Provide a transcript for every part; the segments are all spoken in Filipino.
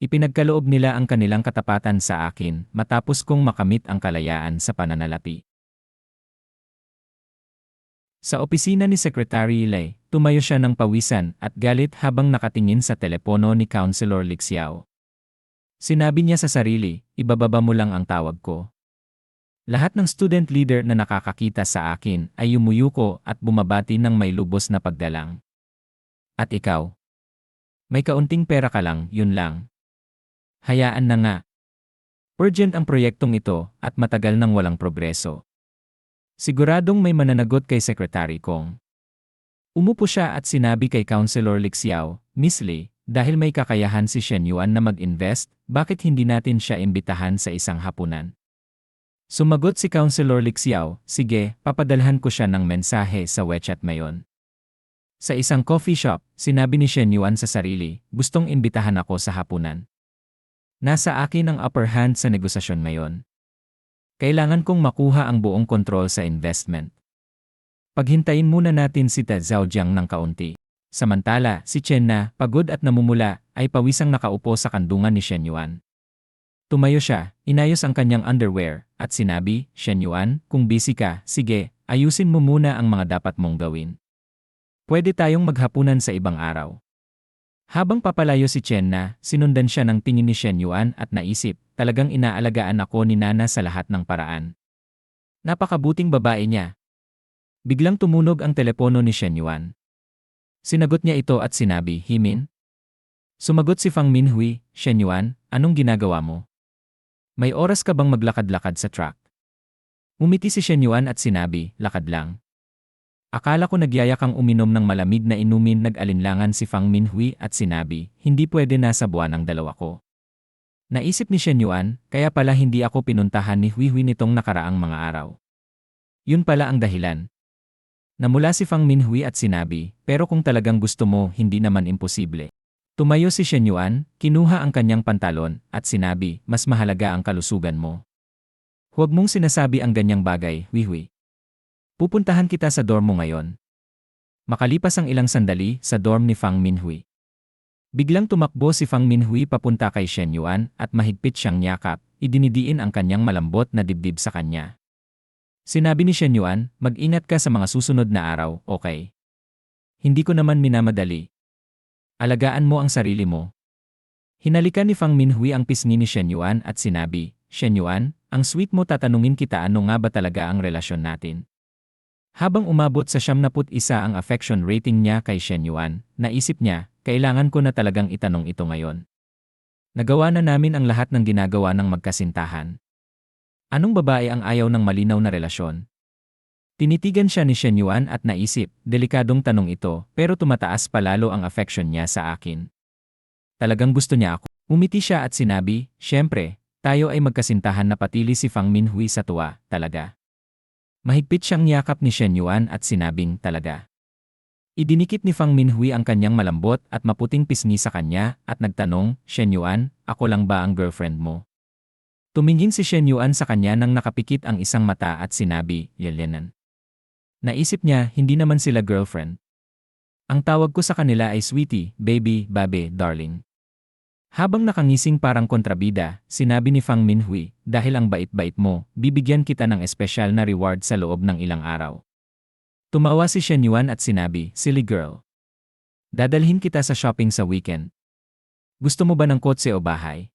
Ipinagkaloob nila ang kanilang katapatan sa akin matapos kong makamit ang kalayaan sa pananalapi. Sa opisina ni Secretary Lay, tumayo siya ng pawisan at galit habang nakatingin sa telepono ni Councilor Lixiao. Sinabi niya sa sarili, ibababa mo lang ang tawag ko. Lahat ng student leader na nakakakita sa akin ay yumuyuko at bumabati ng may lubos na pagdalang. At ikaw? May kaunting pera ka lang, yun lang. Hayaan na nga. Urgent ang proyektong ito at matagal nang walang progreso. Siguradong may mananagot kay Secretary Kong. Umupo siya at sinabi kay Councilor Lixiao, Miss Lee, dahil may kakayahan si Shen Yuan na mag-invest, bakit hindi natin siya imbitahan sa isang hapunan? Sumagot si Councilor Lixiao, sige, papadalhan ko siya ng mensahe sa WeChat mayon. Sa isang coffee shop, sinabi ni Shen Yuan sa sarili, gustong imbitahan ako sa hapunan. Nasa akin ang upper hand sa negosasyon ngayon. Kailangan kong makuha ang buong kontrol sa investment. Paghintayin muna natin si Ted Zhaojiang ng kaunti. Samantala, si Chen na, pagod at namumula, ay pawisang nakaupo sa kandungan ni Shen Yuan. Tumayo siya, inayos ang kanyang underwear, at sinabi, Shen Yuan, kung busy ka, sige, ayusin mo muna ang mga dapat mong gawin. Pwede tayong maghapunan sa ibang araw. Habang papalayo si Chen na, sinundan siya ng tingin ni Shen Yuan at naisip, talagang inaalagaan ako ni Nana sa lahat ng paraan. Napakabuting babae niya. Biglang tumunog ang telepono ni Shen Yuan. Sinagot niya ito at sinabi, Himin? Sumagot si Fang Minhui, Shen Yuan, anong ginagawa mo? May oras ka bang maglakad-lakad sa truck? Umiti si Shen Yuan at sinabi, lakad lang. Akala ko nagyaya kang uminom ng malamig na inumin nag-alinlangan si Fang Minhui at sinabi, hindi pwede na sa buwan ang dalawa ko. Naisip ni Shen Yuan, kaya pala hindi ako pinuntahan ni Hui Hui nitong nakaraang mga araw. Yun pala ang dahilan. Namula si Fang Minhui at sinabi, pero kung talagang gusto mo, hindi naman imposible. Tumayo si Shen Yuan, kinuha ang kanyang pantalon, at sinabi, mas mahalaga ang kalusugan mo. Huwag mong sinasabi ang ganyang bagay, Hui Hui. Pupuntahan kita sa dorm mo ngayon. Makalipas ang ilang sandali sa dorm ni Fang Minhui. Biglang tumakbo si Fang Minhui papunta kay Shen Yuan at mahigpit siyang yakap, idinidiin ang kanyang malambot na dibdib sa kanya. Sinabi ni Shen Yuan, mag-ingat ka sa mga susunod na araw, okay? Hindi ko naman minamadali. Alagaan mo ang sarili mo. Hinalikan ni Fang Minhui ang pisngi ni Shen Yuan at sinabi, Shen Yuan, ang sweet mo tatanungin kita ano nga ba talaga ang relasyon natin. Habang umabot sa 71 ang affection rating niya kay Shen Yuan, naisip niya, kailangan ko na talagang itanong ito ngayon. Nagawa na namin ang lahat ng ginagawa ng magkasintahan. Anong babae ang ayaw ng malinaw na relasyon? Tinitigan siya ni Shen Yuan at naisip, delikadong tanong ito, pero tumataas palalo ang affection niya sa akin. Talagang gusto niya ako. Umiti siya at sinabi, Siyempre, tayo ay magkasintahan na patili si Fang Minhui sa tuwa, talaga. Mahigpit siyang yakap ni Shen Yuan at sinabing talaga. Idinikit ni Fang Minhui ang kanyang malambot at maputing pisngi sa kanya at nagtanong, Shen Yuan, ako lang ba ang girlfriend mo? Tumingin si Shen Yuan sa kanya nang nakapikit ang isang mata at sinabi, Yelenan. Naisip niya, hindi naman sila girlfriend. Ang tawag ko sa kanila ay sweetie, baby, babe, darling. Habang nakangising parang kontrabida, sinabi ni Fang Minhui, dahil ang bait-bait mo, bibigyan kita ng espesyal na reward sa loob ng ilang araw. Tumawa si Shen Yuan at sinabi, silly girl. Dadalhin kita sa shopping sa weekend. Gusto mo ba ng kotse o bahay?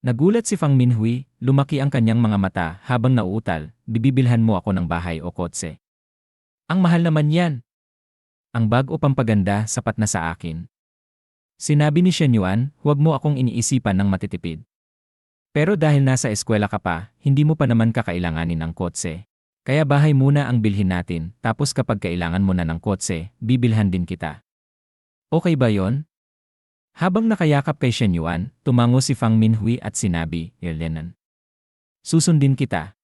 Nagulat si Fang Minhui, lumaki ang kanyang mga mata habang nauutal, bibibilhan mo ako ng bahay o kotse. Ang mahal naman yan. Ang bag o pampaganda sapat na sa akin. Sinabi ni Shen Yuan, huwag mo akong iniisipan ng matitipid. Pero dahil nasa eskwela ka pa, hindi mo pa naman kakailanganin ng kotse. Kaya bahay muna ang bilhin natin, tapos kapag kailangan mo na ng kotse, bibilhan din kita. Okay ba yon? Habang nakayakap kay Shen Yuan, tumango si Fang Minhui at sinabi, Yelenan. Susundin kita.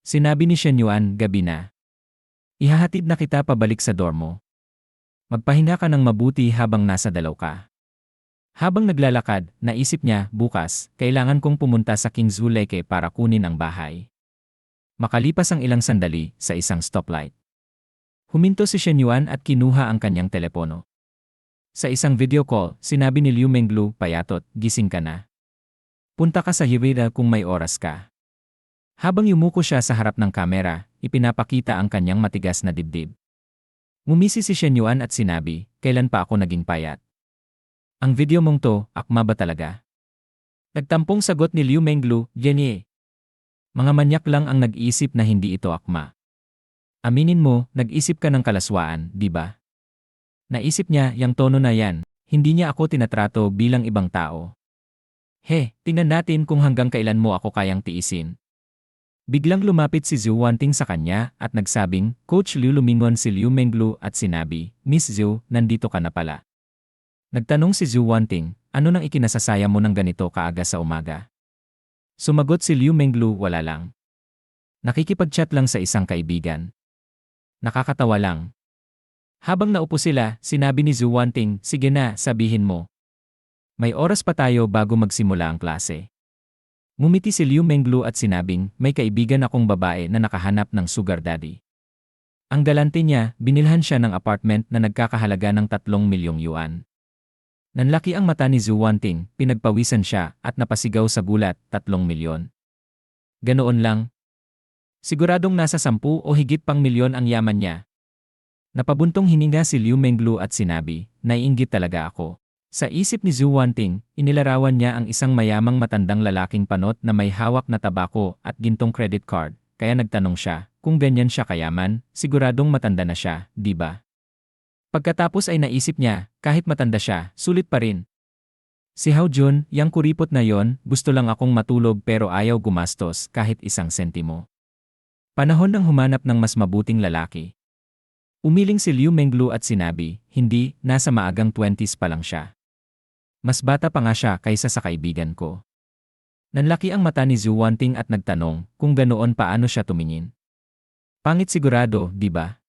Sinabi ni Shen Yuan, gabi na. Ihahatid na kita pabalik sa dormo. Magpahinga ka ng mabuti habang nasa dalaw ka. Habang naglalakad, naisip niya, bukas, kailangan kong pumunta sa King's Lake para kunin ang bahay. Makalipas ang ilang sandali, sa isang stoplight. Huminto si Shen Yuan at kinuha ang kanyang telepono. Sa isang video call, sinabi ni Liu Menglu, payatot, gising ka na. Punta ka sa Hirida kung may oras ka. Habang yumuko siya sa harap ng kamera, ipinapakita ang kanyang matigas na dibdib. Ngumisi si Shen Yuan at sinabi, kailan pa ako naging payat? Ang video mong to, akma ba talaga? Nagtampong sagot ni Liu Menglu, Jenny. Mga manyak lang ang nag-isip na hindi ito akma. Aminin mo, nag-isip ka ng kalaswaan, di ba? Naisip niya, yang tono na yan, hindi niya ako tinatrato bilang ibang tao. He, tingnan natin kung hanggang kailan mo ako kayang tiisin. Biglang lumapit si Zhu Wanting sa kanya at nagsabing, Coach Liu lumingon si Liu Menglu at sinabi, Miss Zhu, nandito ka na pala. Nagtanong si Zhu Wanting, ano nang ikinasasaya mo ng ganito kaaga sa umaga? Sumagot si Liu Menglu, wala lang. Nakikipag-chat lang sa isang kaibigan. Nakakatawa lang. Habang naupo sila, sinabi ni Zhu Wanting, sige na, sabihin mo, may oras pa tayo bago magsimula ang klase. Ngumiti si Liu Menglu at sinabing, may kaibigan akong babae na nakahanap ng sugar daddy. Ang galante niya, binilhan siya ng apartment na nagkakahalaga ng 3 milyong yuan. Nanlaki ang mata ni Zhu Wanting, pinagpawisan siya at napasigaw sa gulat, 3 milyon. Ganoon lang. Siguradong nasa 10 o higit pang milyon ang yaman niya. Napabuntong hininga si Liu Menglu at sinabi, naiinggit talaga ako. Sa isip ni Zhu Wanting, inilarawan niya ang isang mayamang matandang lalaking panot na may hawak na tabako at gintong credit card, kaya nagtanong siya, kung ganyan siya kayaman, siguradong matanda na siya, di ba? Pagkatapos ay naisip niya, kahit matanda siya, sulit pa rin. Si Hao Jun, yang kuripot na yon, gusto lang akong matulog pero ayaw gumastos kahit isang sentimo. Panahon ng humanap ng mas mabuting lalaki. Umiling si Liu Menglu at sinabi, hindi, nasa maagang 20s pa lang siya. Mas bata pa nga siya kaysa sa kaibigan ko. Nanlaki ang mata ni Zhu Wanting at nagtanong kung ganoon paano siya tumingin. Pangit sigurado, di ba?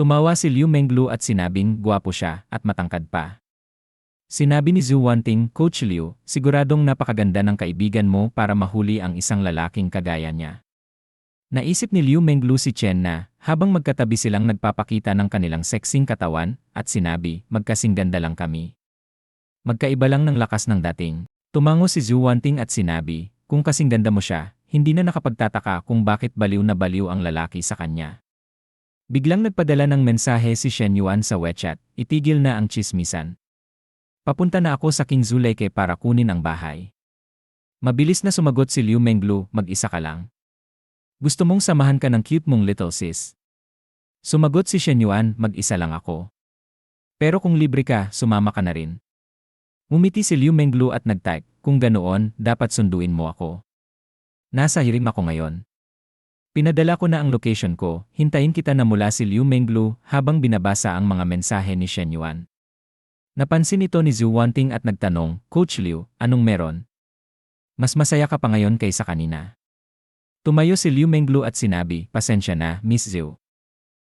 Tumawa si Liu Menglu at sinabing guwapo siya at matangkad pa. Sinabi ni Zhu Wanting, Coach Liu, siguradong napakaganda ng kaibigan mo para mahuli ang isang lalaking kagaya niya. Naisip ni Liu Menglu si Chen na, habang magkatabi silang nagpapakita ng kanilang sexing katawan, at sinabi, magkasing ganda lang kami. Magkaiba lang ng lakas ng dating. Tumango si Zhu Wanting at sinabi, kung kasing ganda mo siya, hindi na nakapagtataka kung bakit baliw na baliw ang lalaki sa kanya. Biglang nagpadala ng mensahe si Shen Yuan sa WeChat, itigil na ang chismisan. Papunta na ako sa King Zuleke para kunin ang bahay. Mabilis na sumagot si Liu Menglu, mag-isa ka lang. Gusto mong samahan ka ng cute mong little sis. Sumagot si Shen Yuan, mag-isa lang ako. Pero kung libre ka, sumama ka na rin. Umiti si Liu Menglu at nag-type, kung ganoon, dapat sunduin mo ako. Nasa hirim ako ngayon. Pinadala ko na ang location ko, hintayin kita na mula si Liu Menglu habang binabasa ang mga mensahe ni Shen Yuan. Napansin ito ni Zhu Wanting at nagtanong, Coach Liu, anong meron? Mas masaya ka pa ngayon kaysa kanina. Tumayo si Liu Menglu at sinabi, pasensya na, Miss Zhu.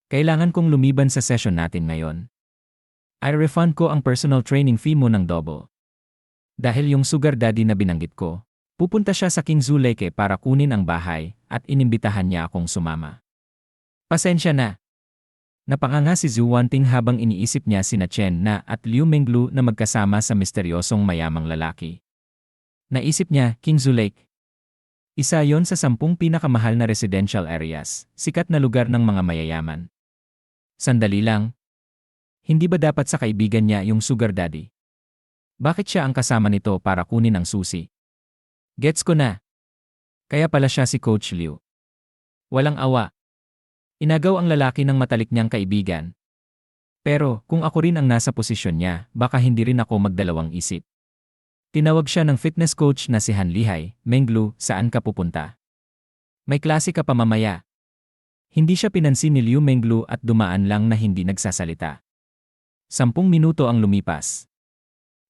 Kailangan kong lumiban sa session natin ngayon. I-refund ko ang personal training fee mo ng double. Dahil yung sugar daddy na binanggit ko, pupunta siya sa King Zuleke para kunin ang bahay at inimbitahan niya akong sumama. Pasensya na. Napanganga si Zhu Wanting habang iniisip niya sina Chen na at Liu Menglu na magkasama sa misteryosong mayamang lalaki. Naisip niya, King Zulake. Isa yon sa sampung pinakamahal na residential areas, sikat na lugar ng mga mayayaman. Sandali lang, hindi ba dapat sa kaibigan niya yung sugar daddy? Bakit siya ang kasama nito para kunin ang susi? Gets ko na. Kaya pala siya si Coach Liu. Walang awa. Inagaw ang lalaki ng matalik niyang kaibigan. Pero kung ako rin ang nasa posisyon niya, baka hindi rin ako magdalawang isip. Tinawag siya ng fitness coach na si Han Lihay, Menglu, saan ka pupunta? May klase ka pa mamaya. Hindi siya pinansin ni Liu Menglu at dumaan lang na hindi nagsasalita. Sampung minuto ang lumipas.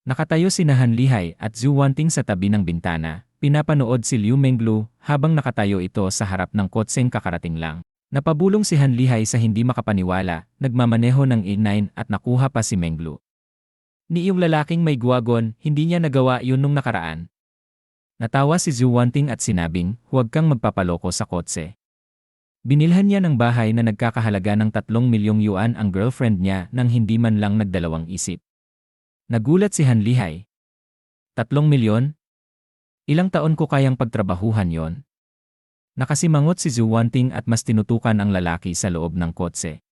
Nakatayo si Nahan Lihay at Zhu Wanting sa tabi ng bintana, pinapanood si Liu Menglu habang nakatayo ito sa harap ng kotseng kakarating lang. Napabulong si Han Lihay sa hindi makapaniwala, nagmamaneho ng E9 at nakuha pa si Menglu. Ni yung lalaking may guwagon, hindi niya nagawa yun nung nakaraan. Natawa si Zhu Wanting at sinabing, huwag kang magpapaloko sa kotse. Binilhan niya ng bahay na nagkakahalaga ng 3 milyong yuan ang girlfriend niya nang hindi man lang nagdalawang isip. Nagulat si Hanlihay. Tatlong milyon? Ilang taon ko kayang pagtrabahuhan yon? Nakasimangot si Zuwanting at mas tinutukan ang lalaki sa loob ng kotse.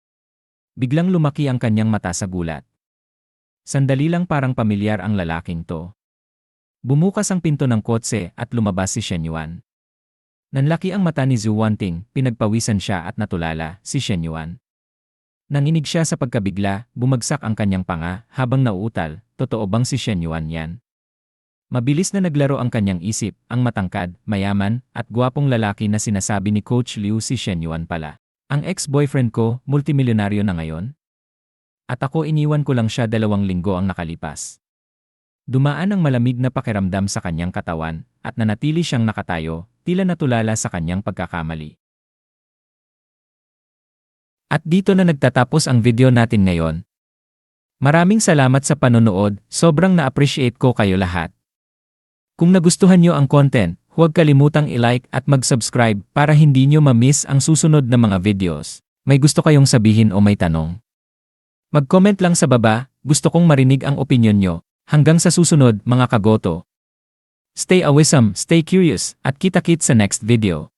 Biglang lumaki ang kanyang mata sa gulat. Sandali lang parang pamilyar ang lalaking to. Bumukas ang pinto ng kotse at lumabas si Shen Yuan. Nanlaki ang mata ni Zuwanting, pinagpawisan siya at natulala, si Shen Yuan. Nanginig siya sa pagkabigla, bumagsak ang kanyang panga, habang nauutal, totoo bang si Shen Yuan yan? Mabilis na naglaro ang kanyang isip, ang matangkad, mayaman, at gwapong lalaki na sinasabi ni Coach Liu si Shen Yuan pala. Ang ex-boyfriend ko, multimilyonaryo na ngayon? At ako iniwan ko lang siya dalawang linggo ang nakalipas. Dumaan ang malamig na pakiramdam sa kanyang katawan, at nanatili siyang nakatayo, tila natulala sa kanyang pagkakamali. At dito na nagtatapos ang video natin ngayon. Maraming salamat sa panonood, sobrang na-appreciate ko kayo lahat. Kung nagustuhan nyo ang content, huwag kalimutang i-like at mag-subscribe para hindi nyo ma-miss ang susunod na mga videos. May gusto kayong sabihin o may tanong? Mag-comment lang sa baba, gusto kong marinig ang opinion nyo. Hanggang sa susunod, mga kagoto. Stay awisam, stay curious, at kita-kit sa next video.